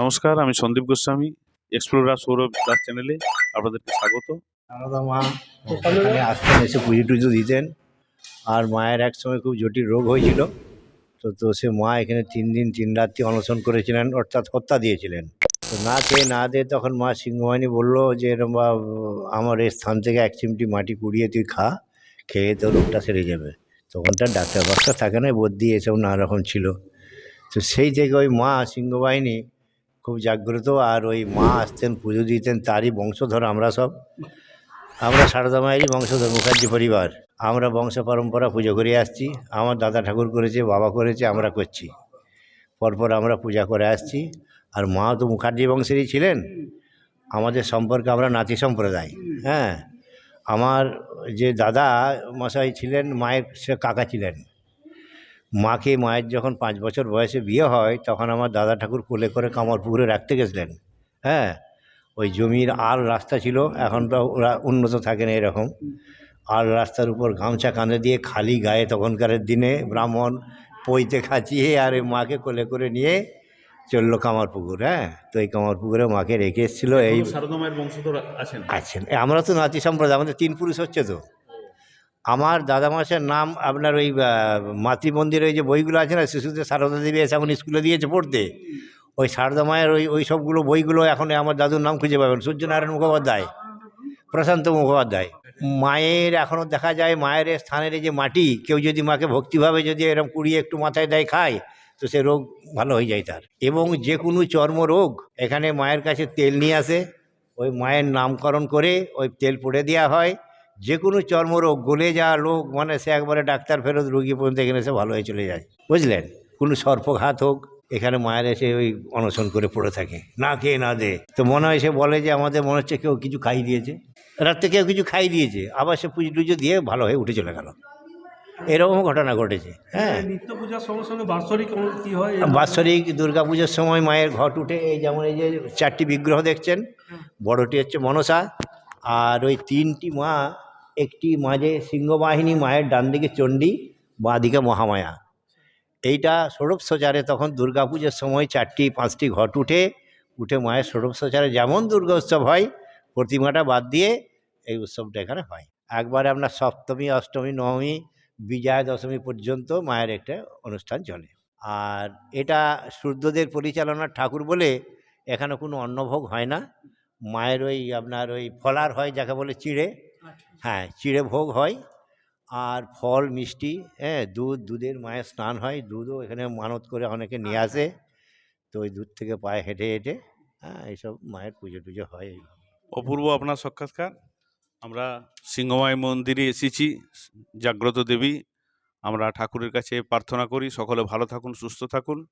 নমস্কার আমি সন্দীপ গোস্বামী এক্সপ্লোরার সৌরভ দাস চ্যানেলে আপনাদেরকে স্বাগত। মা এখানে আসতেন এসে পুজো টুজো দিতেন। আর মায়ের এক সময় খুব জটিল রোগ হয়েছিল। তো তো সে মা এখানে তিন দিন তিন রাত্রি অনশন করেছিলেন অর্থাৎ হত্যা দিয়েছিলেন। তো না খেয়ে না দিয়ে তখন মা সিংহবাহিনী বলল যে এরম বা আমার এই স্থান থেকে এক চিমটি মাটি কুড়িয়ে তুই খা খেয়ে তোর রোগটা সেরে যাবে। তখন তার ডাক্তার ফাক্তার থাকে না বদ্যি এসব নানা রকম ছিল। তো সেই থেকে ওই মা সিংহবাহিনী খুব জাগ্রত আর ওই মা আসতেন, পুজো দিতেন, তারই বংশধর আমরা সব। আমরা সারদা মায়েরই বংশধর, মুখার্জি পরিবার। আমরা বংশ পরম্পরা পুজো করে আসছি। আমার দাদা ঠাকুর করেছে, বাবা করেছে, আমরা করছি। পরপর আমরা পূজা করে আসছি। আর মা তো মুখার্জি বংশেরই ছিলেন। আমাদের সম্পর্কে আমরা নাতি সম্প্রদায় হ্যাঁ। আমার যে দাদা মশাই ছিলেন, মায়ের সে কাকা ছিলেন। মাকে মায়ের যখন পাঁচ বছর বয়সে বিয়ে হয় তখন আমার দাদা ঠাকুর কোলে করে কামারপুকুরে রাখতে গেছিলেন। হ্যাঁ? ওই জমির আর রাস্তা ছিল এখন তো ওরা উন্নত থাকে না এরকম। আর রাস্তার উপর গামছা কাঁধে দিয়ে খালি গায়ে তখনকার দিনে ব্রাহ্মণ পইতে খাচিয়ে আর ওই মাকে কোলে করে নিয়ে চলল কামারপুকুর হ্যাঁ? তো এই কামারপুকুরে মাকে রেখে এসেছিল এই আছেন। আছেন। আমরা তো নাতি সম্প্রদায় আমাদের তিন পুরুষ হচ্ছে তো। আমার দাদামাসের নাম আপনার ওই আহ, মাতৃ মন্দিরে ওই যে বইগুলো আছে না শিশুদের সারদা দেবী এসে এখন স্কুলে দিয়েছে পড়তে ওই সারদা মায়ের ওই ওই সবগুলো বইগুলো এখন আমার দাদুর নাম খুঁজে পাবেন। সূর্যনারায়ণ মুখোপাধ্যায় প্রশান্ত মুখোপাধ্যায়। মায়ের এখনও দেখা যায় মায়ের স্থানের এই যে মাটি কেউ যদি মাকে ভক্তিভাবে যদি এরকম কুড়িয়ে একটু মাথায় দেয় খায় তো সে রোগ ভালো হয়ে যায় তার। এবং যে কোনো চর্মরোগ এখানে মায়ের কাছে তেল নিয়ে আসে ওই মায়ের নামকরণ করে ওই তেল পড়ে দেওয়া হয়। যে কোনো চর্মরোগ গলে যাওয়া লোক মানে সে একবারে ডাক্তার ফেরত রুগী পর্যন্ত এখানে এসে ভালো হয়ে চলে যায়। বুঝলেন? কোনো সর্পঘাত হোক এখানে মায়ের এসে ওই অনশন করে পড়ে থাকে। না খেয়ে না দে। তো মনে হয় সে বলে যে আমাদের মনে হচ্ছে কেউ কিছু খাই দিয়েছে। রাত্রে কেউ কিছু খাই দিয়েছে। আবার সে পুজো টুজো দিয়ে ভালো হয়ে উঠে চলে গেল। এরকম ঘটনা ঘটেছে। হ্যাঁ। নিত্য পূজার সঙ্গে সঙ্গে বাৎসরিক কি হয়? বাৎসরিক দুর্গাপুজোর সময় মায়ের ঘট উঠে। এই যেমন এই যে চারটি বিগ্রহ দেখছেন বড়টি হচ্ছে মনসা আর ওই তিনটি মা একটি মাঝে সিংহবাহিনী মায়ের ডান দিকে চণ্ডী বাঁ দিকে মহামায়া। এইটা ষোড়শচারে তখন দুর্গাপুজোর সময় চারটি, পাঁচটি ঘট উঠে উঠে মায়ের ষোড়শচারে যেমন দুর্গা উৎসব হয়, প্রতিমাটা বাদ দিয়ে এই উৎসবটা এখানে হয়। একবারে আপনার সপ্তমী, অষ্টমী, নবমী, বিজয়া দশমী পর্যন্ত মায়ের একটা অনুষ্ঠান চলে। আর এটা সূর্যদের পরিচালনার ঠাকুর বলে এখানে কোনো অন্নভোগ হয় না। মায়ের ওই আপনার ওই ফলার হয় যাকে বলে চিড়ে হ্যাঁ চিড়ে ভোগ হয় আর ফল মিষ্টি হ্যাঁ দুধ দুধের মায়ের স্নান হয় দুধও এখানে মানত করে অনেকে নিয়ে আসে। তো ওই দুধ থেকে পায়ে হেঁটে হেঁটে হ্যাঁ এইসব মায়ের পুজো টুজো হয় অপূর্ব আপনার সাক্ষাৎকার। আমরা সিংহমাই মন্দিরে এসেছি জাগ্রত দেবী। আমরা ঠাকুরের কাছে প্রার্থনা করি সকলে ভালো থাকুন সুস্থ থাকুন।